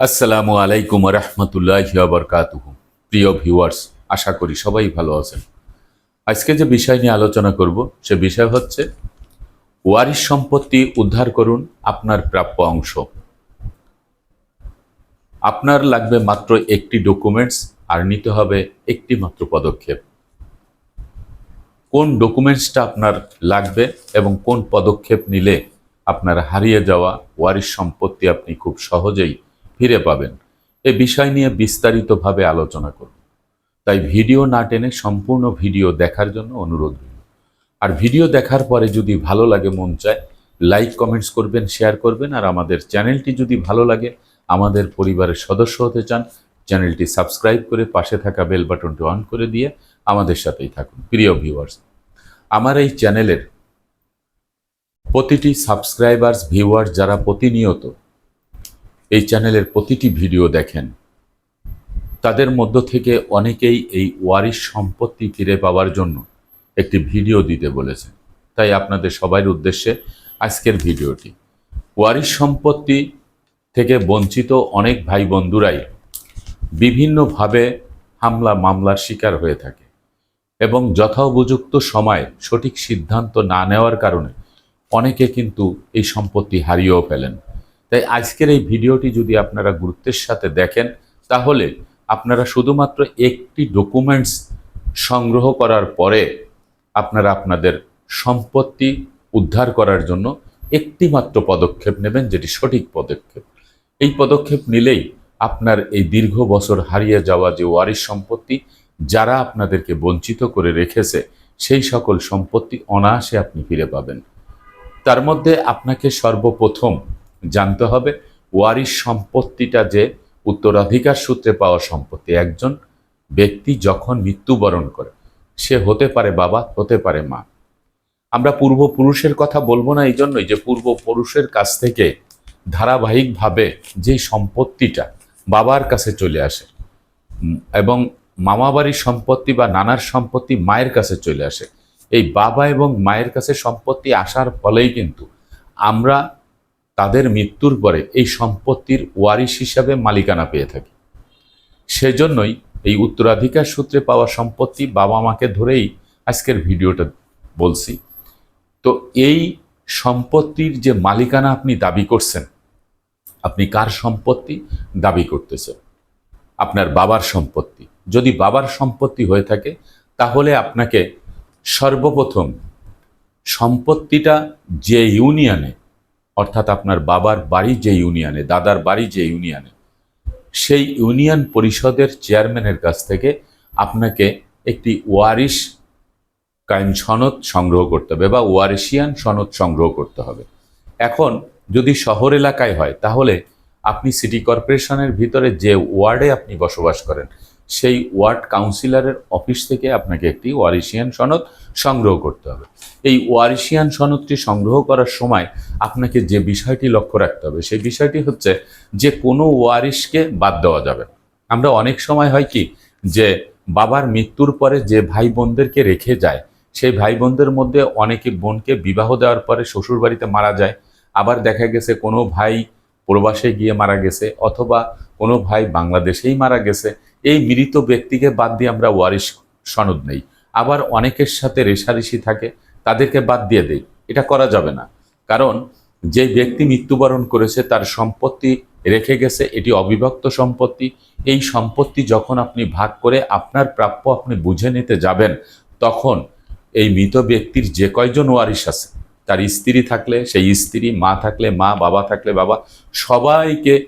আসসালামু আলাইকুম রহমতুল্লাহ বরকাতুহ। প্রিয় ভিউয়ার্স, আশা করি সবাই ভালো আছেন। আজকে যে বিষয় নিয়ে আলোচনা করব, সে বিষয় হচ্ছে ওয়ারিশ সম্পত্তি উদ্ধার করুন আপনার প্রাপ্য অংশ। আপনার লাগবে মাত্র একটি ডকুমেন্টস আর নিতে হবে একটি মাত্র পদক্ষেপ। কোন ডকুমেন্টসটা আপনার লাগবে এবং কোন পদক্ষেপ নিলে আপনার হারিয়ে যাওয়া ওয়ারিশ সম্পত্তি আপনি খুব সহজেই ফিরে পাবেন। এ বিষয় নিয়ে বিস্তারিতভাবে আলোচনা করব। তাই ভিডিও না টেনে সম্পূর্ণ ভিডিও দেখার জন্য অনুরোধ রইল। আর ভিডিও দেখার পরে যদি ভালো লাগে, মন চায়, লাইক, কমেন্টস করবেন, শেয়ার করবেন, আর আমাদের চ্যানেলটি যদি ভালো লাগে, আমাদের পরিবারের সদস্য হতে চান, চ্যানেলটি সাবস্ক্রাইব করে পাশে থাকা বেল বাটনটি অন করে দিয়ে আমাদের সাথেই থাকুন। প্রিয় ভিউয়ার্স, আমার এই চ্যানেলের প্রতিটি সাবস্ক্রাইবার্স, ভিউয়ার্স যারা প্রতিনিয়ত এই চ্যানেলের প্রতিটি ভিডিও দেখেন। তাদের মধ্য থেকে অনেকেই এই ওয়ারিশ সম্পত্তি ফিরে পাওয়ার জন্য একটি ভিডিও দিতে বলেছেন। তাই আপনাদের সবার উদ্দেশ্যে আজকের ভিডিওটি। ওয়ারিশ সম্পত্তি থেকে বঞ্চিত অনেক ভাই বন্ধুরাই বিভিন্নভাবে হামলা মামলার শিকার হয়ে থাকে এবং যথোপযুক্ত সময় সঠিক সিদ্ধান্ত না নেওয়ার কারণে অনেকে কিন্তু এই সম্পত্তি হারিয়েও ফেলেন। তাই আজকের এই ভিডিওটি যদি আপনারা গুরুত্বের সাথে দেখেন, তাহলে আপনারা শুধুমাত্র একটি ডকুমেন্টস সংগ্রহ করার পরে আপনারা আপনাদের সম্পত্তি উদ্ধার করার জন্য একটিমাত্র পদক্ষেপ নেবেন, যেটি সঠিক পদক্ষেপ। এই পদক্ষেপ নিলেই আপনার এই দীর্ঘ বছর হারিয়ে যাওয়া যে ওয়ারিশ সম্পত্তি, যারা আপনাদেরকে বঞ্চিত করে রেখেছে, সেই সকল সম্পত্তি অনায়াসে আপনি ফিরে পাবেন। তার মধ্যে আপনাকে সর্বপ্রথম জানতে হবে, ওয়ারিশ সম্পত্তিটা যে উত্তরাধিকার সূত্রে পাওয়া সম্পত্তি, একজন ব্যক্তি যখন মৃত্যুবরণ করে, সে হতে পারে বাবা, হতে পারে মা। আমরা পূর্বপুরুষের কথা বলব না এই জন্যই যে পূর্বপুরুষের কাছ থেকে ধারাবাহিকভাবে যে সম্পত্তিটা বাবার কাছে চলে আসে এবং মামাবাড়ির সম্পত্তি বা নানার সম্পত্তি মায়ের কাছে চলে আসে, এই বাবা এবং মায়ের কাছে সম্পত্তি আসার ফলেই কিন্তু আমরা তাদের মৃত্যুর পরে এই সম্পত্তির ওয়ারিশ হিসাবে মালিকানা পেয়ে থাকি। সেজন্যই এই উত্তরাধিকার সূত্রে পাওয়া সম্পত্তি বাবা মাকে ধরেই আজকের ভিডিওটা বলছি। তো এই সম্পত্তির যে মালিকানা আপনি দাবি করছেন, আপনি কার সম্পত্তি দাবি করতেছেন? আপনার বাবার সম্পত্তি। যদি বাবার সম্পত্তি হয়ে থাকে, তাহলে আপনাকে সর্বপ্রথম সম্পত্তিটা যে ইউনিয়নে অর্থাৎ আপনার বাবার বাড়ি যে ইউনিয়নে, দাদার বাড়ি যে ইউনিয়নে, সেই ইউনিয়ন পরিষদের চেয়ারম্যানের কাছ থেকে আপনাকে একটি ওয়ারিশ কায়েম সনদ সংগ্রহ করতে হবে বা ওয়ারিশিয়ান সনদ সংগ্রহ করতে হবে। এখন যদি শহর এলাকায় হয়, তাহলে আপনি সিটি কর্পোরেশনের ভিতরে যে ওয়ার্ডে আপনি বসবাস করেন সেই ওয়ার্ড কাউন্সিলরের অফিস থেকে আপনাকে একটি ওয়ারিশিয়ান সনদ সংগ্রহ করতে হবে। এই ওয়ারিশিয়ান সনদটি সংগ্রহ করার সময় আপনাকে যে বিষয়টি লক্ষ্য রাখতে হবে, সেই বিষয়টি হচ্ছে যে কোনো ওয়ারিশকে বাদ দেওয়া যাবে। আমরা অনেক সময় হয় কি যে বাবার মৃত্যুর পরে যে ভাই বোনদেরকে রেখে যায়, সেই ভাই বোনদের মধ্যে অনেকে বোনকে বিবাহ দেওয়ার পরে শ্বশুর বাড়িতে মারা যায়, আবার দেখা গেছে কোনো ভাই প্রবাসে গিয়ে মারা গেছে অথবা কোনো ভাই বাংলাদেশেই মারা গেছে এই মৃত ব্যক্তিকে বাদ দিয়ে আমরা ওয়ারিশ সনদ নেই। আবার অনেকের সাথে রেশারেশি থাকে, তাদেরকে বাদ দিয়ে দেই। এটা করা যাবে না। কারণ যে ব্যক্তি মৃত্যুবরণ করেছে, তার সম্পত্তি রেখে গেছে, এটি অবিভক্ত সম্পত্তি। এই সম্পত্তি যখন আপনি ভাগ করে আপনার প্রাপ্য আপনি বুঝে নিতে যাবেন, তখন এই মৃত ব্যক্তির যে কয়জন ওয়ারিশ আছে, তার স্ত্রী থাকলে, সেই স্ত্রী মা থাকলে, মা বাবা থাকলে, বাবা, সবাইকে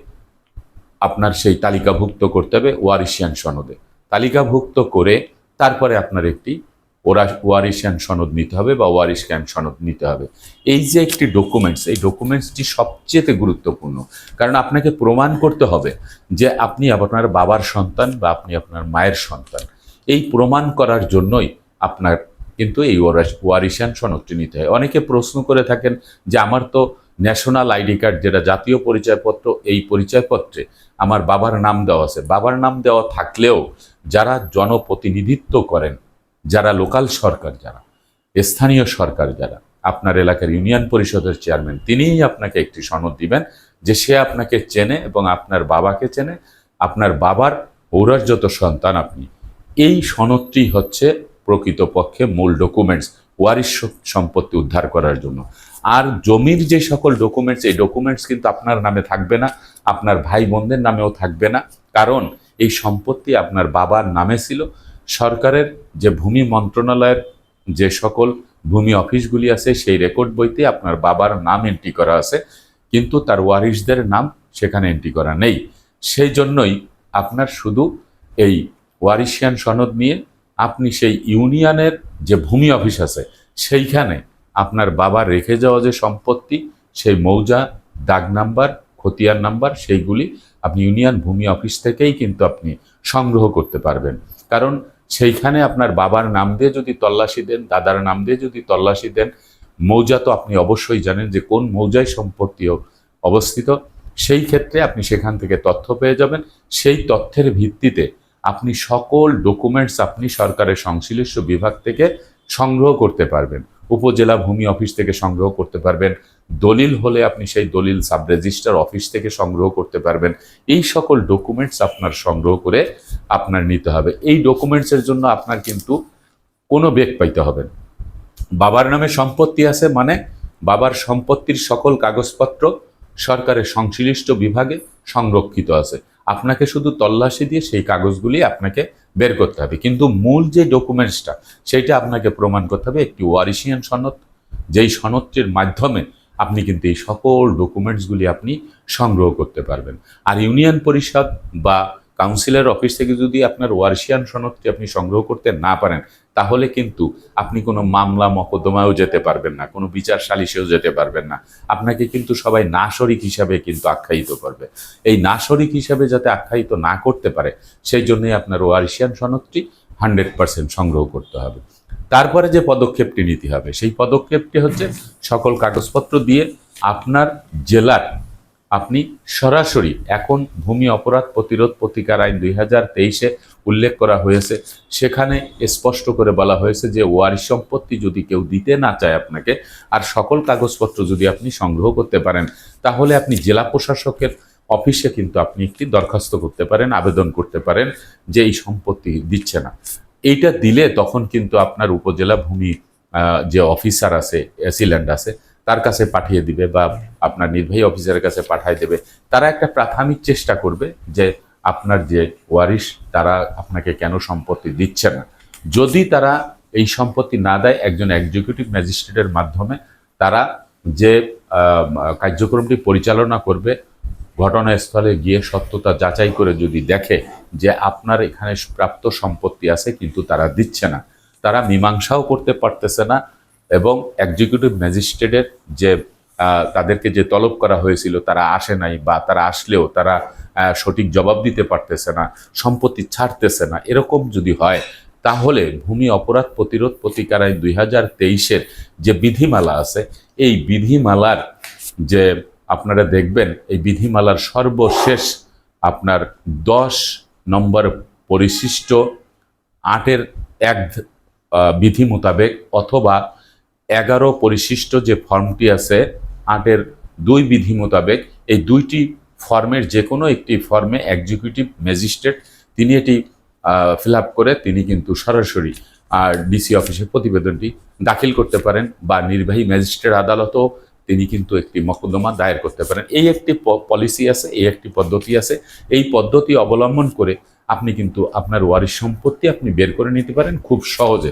আপনার সেই তালিকাভুক্ত করতে হবে ওয়ারিশিয়ান সনদে। তালিকাভুক্ত করে তারপরে আপনার একটি ওরা ওয়ারিশিয়ান সনদ নিতে হবে বা ওয়ারিশ ক্যাম্প সনদ নিতে হবে। এই যে একটি ডকুমেন্টস এই ডকুমেন্টসটি সবচেয়ে গুরুত্বপূর্ণ। কারণ আপনাকে প্রমাণ করতে হবে যে আপনি আপনার বাবার সন্তান বা আপনি আপনার মায়ের সন্তান। এই প্রমাণ করার জন্যই আপনার কিন্তু এই ওয়ারিশিয়ান সনদটি নিতে হয়। অনেকে প্রশ্ন করে থাকেন যে আমার তো ন্যাশনাল আইডি কার্ড, যেটা জাতীয় পরিচয়পত্র, এই পরিচয়পত্রে আমার বাবার নাম দেওয়া আছে। বাবার নাম দেওয়া থাকলেও যারা জনপ্রতিনিধিত্ব করেন, যারা লোকাল সরকার যারা, স্থানীয় সরকার যারা, আপনার এলাকার ইউনিয়ন পরিষদের চেয়ারম্যান, তিনিই আপনাকে একটি সনদ দিবেন যে সে আপনাকে চেনে এবং আপনার বাবাকে চেনে, আপনার বাবার ঔরাজ্যত সন্তান আপনি। এই সনদটি হচ্ছে প্রকৃতপক্ষে মূল ডকুমেন্টস ওয়ারিশ সম্পত্তি উদ্ধার করার জন্য। আর জমির যে সকল ডকুমেন্টস এই ডকুমেন্টস কিন্তু আপনার নামে থাকবে না, আপনার ভাই বোনদের নামেও থাকবে না। কারণ এই সম্পত্তি আপনার বাবার নামে ছিল। সরকারের যে ভূমি মন্ত্রণালয়ের যে সকল ভূমি অফিসগুলি আছে, সেই রেকর্ড বইতে আপনার বাবার নাম এন্ট্রি করা আছে। কিন্তু তার ওয়ারিশদের নাম সেখানে এন্ট্রি করা নেই। সেই জন্যই আপনার শুধু এই ওয়ারিশিয়ান সনদ নিয়ে আপনি সেই ইউনিয়নের যে ভূমি অফিস আছে, সেইখানে আপনার বাবার রেখে যাওয়া যে সম্পত্তি, সেই মৌজা দাগ নাম্বার খতিয়ার নাম্বার, সেইগুলি আপনি ইউনিয়ন ভূমি অফিস থেকেই কিন্তু আপনি সংগ্রহ করতে পারবেন। কারণ সেইখানে আপনার বাবার নাম দিয়ে যদি তল্লাশি দেন, দাদার নাম দিয়ে যদি তল্লাশি দেন, মৌজা তো আপনি অবশ্যই জানেন যে কোন মৌজায় সম্পত্তি অবস্থিত। সেই ক্ষেত্রে আপনি সেখান থেকে তথ্য পেয়ে যাবেন। সেই তথ্যের ভিত্তিতে আপনি সকল ডকুমেন্টস আপনি সরকারের সংশ্লিষ্ট বিভাগ থেকে সংগ্রহ করতে পারবেন। উপজেলা ভূমি অফিস থেকে সংগ্রহ করতে পারবেন। দলিল হলে আপনি সেই দলিল সাব রেজিস্টার অফিস থেকে সংগ্রহ করতে পারবেন। এই সকল ডকুমেন্টস আপনার সংগ্রহ করে আপনার নিতে হবে। এই ডকুমেন্টসের জন্য আপনার কিন্তু কোনো বেগ পাইতে হবে। বাবার নামে সম্পত্তি আছে মানে বাবার সম্পত্তির সকল কাগজপত্র সরকারের সংশ্লিষ্ট বিভাগে সংরক্ষিত আছে। আপনাকে শুধু তল্লাশি দিয়ে সেই কাগজগুলি আপনাকে বের করতে হবে। কিন্তু মূল যে ডকুমেন্টসটা, সেইটা আপনাকে প্রমাণ করতে হবে একটি ওয়ারিশিয়ান সনদ। যেই সনদটির মাধ্যমে আপনি কিন্তু এই সকল ডকুমেন্টসগুলি আপনি সংগ্রহ করতে পারবেন। আর ইউনিয়ন পরিষদ বা কাউন্সিলের অফিস থেকে যদি আপনার ওয়ারিশিয়ান সনদটি আপনি সংগ্রহ করতে না পারেন তাহলে কিন্তু আপনি কোনো মামলা মকদ্দমায়ও যেতে পারবেন না, কোনো বিচার সালিশেও যেতে পারবেন না। আপনাকে কিন্তু সবাই না শরিক হিসাবে কিন্তু আখ্যায়িত করবে। এই না শরিক হিসাবে যাতে আখ্যায়িত না করতে পারে, সেই জন্যই আপনার ওয়ারিশিয়ান সনদটি হান্ড্রেড পার্সেন্ট সংগ্রহ করতে হবে। তারপরে যে পদক্ষেপটি নিতে হবে, সেই পদক্ষেপটি হচ্ছে সকল কাগজপত্র দিয়ে আপনার জেলার আপনি সরাসরি এখন ভূমি অপরাধ প্রতিরোধ প্রতিকার আইন দুই হাজার তেইশে উল্লেখ করা হয়েছে। সেখানে স্পষ্ট করে বলা হয়েছে যে, ওয়ারিশ সম্পত্তি যদি কেউ দিতে না চায় আপনাকে, আর সকল কাগজপত্র যদি আপনি সংগ্রহ করতে পারেন, তাহলে আপনি জেলা প্রশাসকের অফিসে কিন্তু আপনি একটি দরখাস্ত করতে পারেন, আবেদন করতে পারেন যে এই সম্পত্তি দিচ্ছে না। এইটা দিলে তখন কিন্তু আপনার উপজেলা ভূমি যে অফিসার আছে এসিল্যান্ড আছে, তার কাছে পাঠিয়ে দিবে বা আপনার নির্বাহী অফিসারের কাছে পাঠিয়ে দেবে। তারা একটা প্রাথমিক চেষ্টা করবে যে আপনার যে ওয়ারিশ, তারা আপনাকে কেন সম্পত্তি দিচ্ছে না? যদি তারা এই সম্পত্তি না দেয়, একজন এক্সিকিউটিভ ম্যাজিস্ট্রেটের মাধ্যমে তারা যে কার্যক্রমটি পরিচালনা করবে, ঘটনাস্থলে গিয়ে সত্যতা যাচাই করে যদি দেখে যে আপনার এখানে প্রাপ্ত সম্পত্তি আছে, কিন্তু তারা দিচ্ছে না। তারা মীমাংসাও করতে পারতেছে না এবং এক্সিকিউটিভ ম্যাজিস্ট্রেটের যে তাদেরকে যে তলব করা হয়েছিল, তারা আসে নাই বা তারা আসলেও তারা সঠিক জবাব দিতে পারতেছে না, সম্পত্তি ছাড়তেছে না, এরকম যদি হয়, তাহলে ভূমি অপরাধ প্রতিরোধ প্রতিকার আইন দুই হাজার তেইশের যে বিধিমালা আছে, এই বিধিমালার যে আপনারা দেখবেন, এই বিধিমালার সর্বশেষ আপনার দশ নম্বর পরিশিষ্ট আটের এক বিধি মোতাবেক অথবা এগারো পরিশিষ্ট যে ফর্মটি আছে আটের দুই বিধি মোতাবেক এই দুইটি ফর্মের যে কোনো একটি ফর্মে এক্সিকিউটিভ ম্যাজিস্ট্রেট তিনি এটি ফিল করে তিনি কিন্তু সরাসরি আর ডিসি অফিসে প্রতিবেদনটি দাখিল করতে পারেন বা নির্বাহী ম্যাজিস্ট্রেট আদালতও তিনি কিন্তু একটি মকদ্দমা দায়ের করতে পারেন। এই একটি পলিসি আছে, এই একটি পদ্ধতি আছে। এই পদ্ধতি অবলম্বন করে আপনি কিন্তু আপনার ওয়ারিশ সম্পত্তি আপনি বের করে নিতে পারেন খুব সহজে।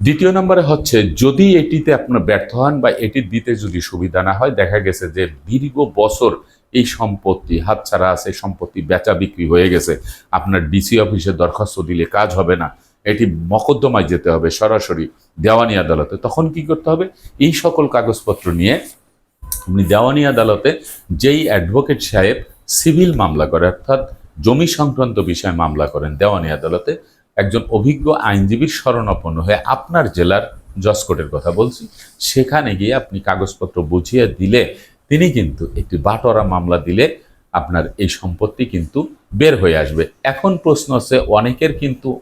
দ্বিতীয় নম্বরে হচ্ছে, যদি এটিতে আপনার ব্যর্থ হন বা এটি দিতে যদি সুবিধা না হয়, দেখা গেছে যে দীর্ঘ বছর এই সম্পত্তি, হাতছাড়া আছে, সম্পত্তি বেচা বিক্রি হয়ে গেছে, আপনার ডিসি অফিসে দরখাস্ত দিলে কাজ হবে না, এটি মকদ্দমায় যেতে হবে সরাসরি দেওয়ানি আদালতে, তখন কি করতে হবে? এই সকল কাগজপত্র নিয়ে আপনি দেওয়ানি আদালতে যেই অ্যাডভোকেট সাহেব সিভিল মামলা করে, অর্থাৎ জমি সংক্রান্ত বিষয়ে মামলা করেন দেওয়ানি আদালতে একজন অভিজ্ঞ আইনজীবীর শরণাপন্ন হয়ে আপনার জেলার জজ কোর্টের কথা বলছি। সেখানে গিয়ে আপনি কাগজপত্র বুঝিয়ে দিলে তিনি কিন্তু একটি বাটোয়ারা মামলা দিলে আপনার এই সম্পত্তি কিন্তু বের হয়ে আসবে। এখন প্রশ্ন হচ্ছে অনেকের কিন্তু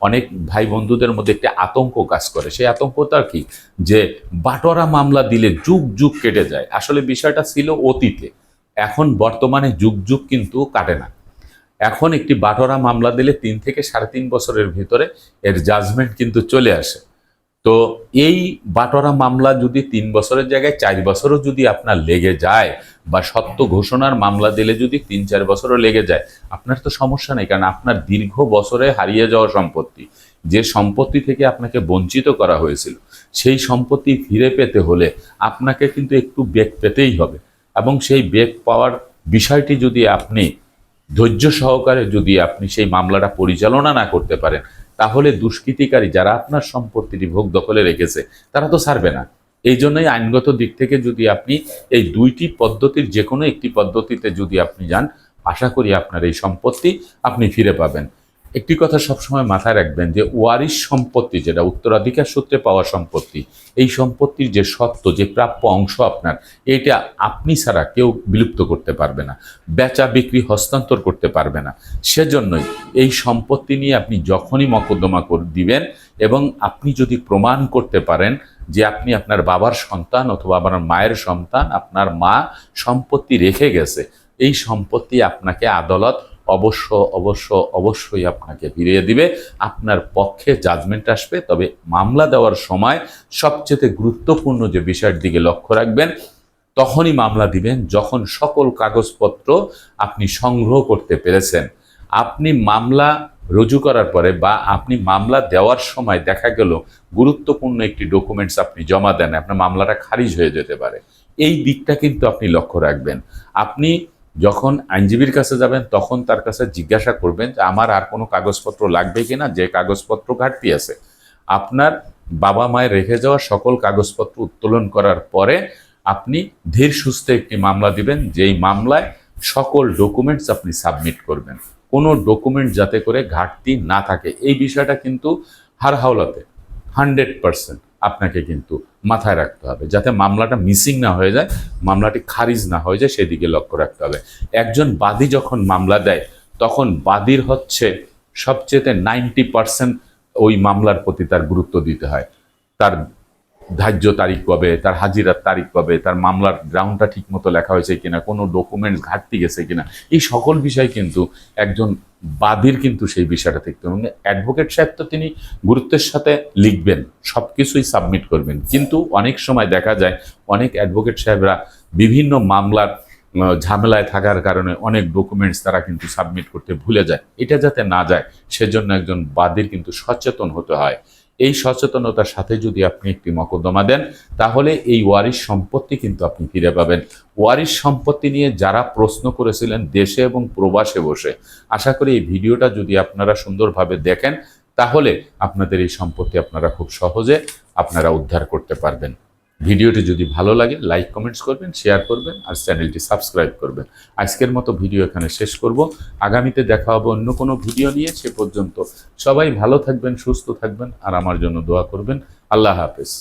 অনেক ভাই বন্ধুদের মধ্যে একটি আতঙ্ক কাজ করে। সেই আতঙ্কটা কি? যে বাটোয়ারা মামলা দিলে যুগ যুগ কেটে যায়। আসলে বিষয়টা ছিল অতীতে। এখন বর্তমানে যুগ যুগ কিন্তু কাটে না। এখন একটি বাটোরা মামলা দিলে তিন থেকে সাড়ে তিন বছরের ভিতরে এর জাজমেন্ট কিন্তু চলে আসে। তো এই বাটোরা মামলা যদি তিন বছরের জায়গায়, চার বছরও যদি আপনার লেগে যায় বা সত্য ঘোষণার মামলা দিলে যদি তিন, চার বছরও লেগে যায়, আপনার তো সমস্যা নেই, কারণ আপনার দীর্ঘ বছরে হারিয়ে যাওয়া সম্পত্তি, যে সম্পত্তি থেকে আপনাকে বঞ্চিত করা হয়েছিল, সেই সম্পত্তি ফিরে পেতে হলে আপনাকে কিন্তু একটু বেগ পেতেই হবে। এবং সেই বেগ পাওয়ার বিষয়টি যদি আপনি ধৈর্য সহকারে যদি আপনি সেই মামলাটা পরিচালনা না করতে পারেন, তাহলে দুষ্কৃতিকারী যারা আপনার সম্পত্তিটি ভোগ দখলে রেখেছে, তারা তো ছাড়বে না। এই জন্যই আইনগত দিক থেকে যদি আপনি এই দুইটি পদ্ধতির যে কোনো একটি পদ্ধতিতে যদি আপনি যান, আশা করি আপনার এই সম্পত্তি আপনি ফিরে পাবেন। একটি কথা সবসময় মাথায় রাখবেন যে ওয়ারিশ সম্পত্তি, যেটা উত্তরাধিকার সূত্রে পাওয়া সম্পত্তি, এই সম্পত্তির যে সত্য, যে প্রাপ্য অংশ আপনার, এটা আপনি ছাড়া কেউ বিলুপ্ত করতে পারবে না, বেচা বিক্রি হস্তান্তর করতে পারবে না। সেজন্যই এই সম্পত্তি নিয়ে আপনি যখনই মকদ্দমা করে, দিবেন এবং আপনি যদি প্রমাণ করতে পারেন যে আপনি আপনার বাবার সন্তান অথবা আপনার মায়ের সন্তান, আপনার মা সম্পত্তি রেখে গেছে, এই সম্পত্তি আপনাকে আদালত অবশ্য অবশ্য, অবশ্যই আপনাকে ফিরিয়ে দিবে। আপনার পক্ষে জাজমেন্ট আসবে, তবে মামলা দেওয়ার সময় সবচেয়ে গুরুত্বপূর্ণ যে বিষয়ের দিকে লক্ষ্য রাখবেন, তখনই মামলা দিবেন যখন সকল কাগজপত্র আপনি সংগ্রহ করতে পেরেছেন। আপনি মামলা রুজু করার পরে বা আপনি মামলা দেওয়ার সময় দেখা গেল গুরুত্বপূর্ণ একটি ডকুমেন্টস আপনি জমা দেন, আপনার মামলাটা খারিজ হয়ে যেতে পারে। এই দিকটা কিন্তু আপনি লক্ষ্য রাখবেন। আপনি যখন আইনজীবীর কাছে যাবেন, তখন তার কাছে জিজ্ঞাসা করবেন যে, আমার আর কোনো কাগজপত্র লাগবে কি না? যে কাগজপত্র ঘাটতি আছে। আপনার বাবা মায়ের রেখে যাওয়া সকল কাগজপত্র উত্তোলন করার পরে আপনি ধীর সুস্থে একটি মামলা দিবেন, যেই মামলায় সকল ডকুমেন্টস আপনি সাবমিট করবেন। কোনো ডকুমেন্ট যাতে করে ঘাটতি না থাকে। এই বিষয়টা কিন্তু হার হাওলাতে হান্ড্রেড পারসেন্ট আপনাকে কিন্তু মাথায় রাখতে হবে। যাতে মামলাটা মিসিং না হয়ে যায়, মামলাটি খারিজ না হয়ে যায়, সেদিকে লক্ষ্য রাখতে হবে। একজন বাদী যখন মামলা দেয়, তখন বাদীর হচ্ছে সবচেয়ে নাইনটি পার্সেন্ট ওই মামলার প্রতি তার গুরুত্ব দিতে হয়। তার ধার্য তারিখ কবে, তার হাজিরার তারিখ কবে, তার মামলার গ্রাউন্ডটা ঠিক মতো লেখা হয়েছে কিনা, কোনো ডকুমেন্টস ঘাটতি গেছে কিনা, এই সকল বিষয় কিন্তু একজন বাদীর কিন্তু সেই বিষয়টা থাকতে এবং অ্যাডভোকেট সাহেব তো তিনি গুরুত্বের সাথে লিখবেন সব কিছুই সাবমিট করবেন। কিন্তু অনেক সময় দেখা যায়, অনেক অ্যাডভোকেট সাহেবরা বিভিন্ন মামলার ঝামেলায় থাকার কারণে অনেক ডকুমেন্টস তারা কিন্তু সাবমিট করতে ভুলে যায়। এটা যাতে না যায়, সেজন্য একজন বাদীর কিন্তু সচেতন হতে হয়। এই সচেতনতার সাথে যদি আপনি একটি মকদ্দমা দেন, তাহলে এই ওয়ারিশ সম্পত্তি কিন্তু আপনি ফিরে পাবেন। ওয়ারিশ সম্পত্তি নিয়ে যারা প্রশ্ন করেছিলেন দেশে এবং প্রবাসে বসে, আশা করি এই ভিডিওটা যদি আপনারা সুন্দরভাবে দেখেন, তাহলে আপনাদের এই সম্পত্তি আপনারা খুব সহজে আপনারা উদ্ধার করতে পারবেন। ভিডিওটি যদি ভালো লাগে লাইক কমেন্টস করবেন শেয়ার করবেন আর চ্যানেলটি সাবস্ক্রাইব করবেন। আজকের মতো ভিডিও এখানে শেষ করব। আগামীতে দেখা হবে অন্য কোনো ভিডিও নিয়ে, সে পর্যন্ত সবাই ভালো থাকবেন, সুস্থ থাকবেন আর আমার জন্য দোয়া করবেন। আল্লাহ হাফেজ।